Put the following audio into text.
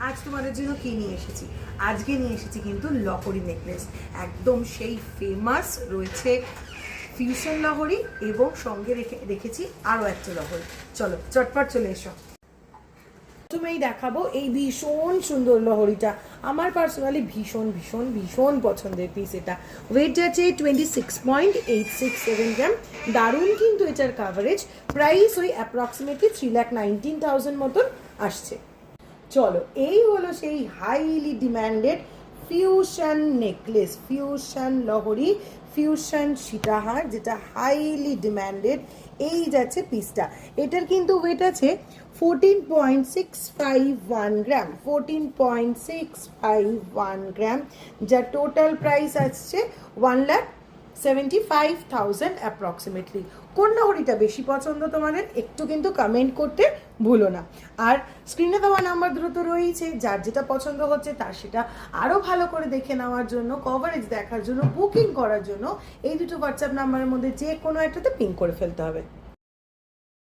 আজ তোমাদের জন্য কি নিয়ে এসেছি? আজকে নিয়ে এসেছি কিন্তু লহরি নেকলেস একদম সেই ফেমাস রয়েছে ফিউশন লহরি এবং সঙ্গে রেখে রেখেছি আরও একটা লহরি। চলো, চটপট চলে এসো। প্রথমেই দেখাবো এই ভীষণ সুন্দর লহরিটা। আমার পার্সোনালি ভীষণ ভীষণ ভীষণ পছন্দের পিস এটা। ওয়েট আছে twenty six point eight six seven gram দারুণ কিন্তু এটার কাভারেজ প্রাইস ওই approximately three lakh nineteen thousand মতন আসছে। চলো, এই হলো সেই highly demanded fusion necklace fusion লহরি fusion সীতাহার, যেটা হাইলি ডিম্যান্ডেড এই যাচ্ছে পিসটা এটার কিন্তু ওয়েট আছে fourteen point six five one gram fourteen point six five one gram যার টোটাল প্রাইস আসছে one lakh seventy five thousand approximately কোন লহরিটা বেশি পছন্দ তোমাদের? একটু কিন্তু কমেন্ট করতে ভুলো না। আর স্ক্রিনে দেওয়া নাম্বার দ্রুত রয়েছে, যার যেটা পছন্দ হচ্ছে তার সেটা আরও ভালো করে দেখে নেওয়ার জন্য কভারেজ দেখার জন্য বুকিং করার জন্য এই দুটো হোয়াটসঅ্যাপ নাম্বারের মধ্যে যে কোনো একটাতে পিং করে ফেলতে হবে।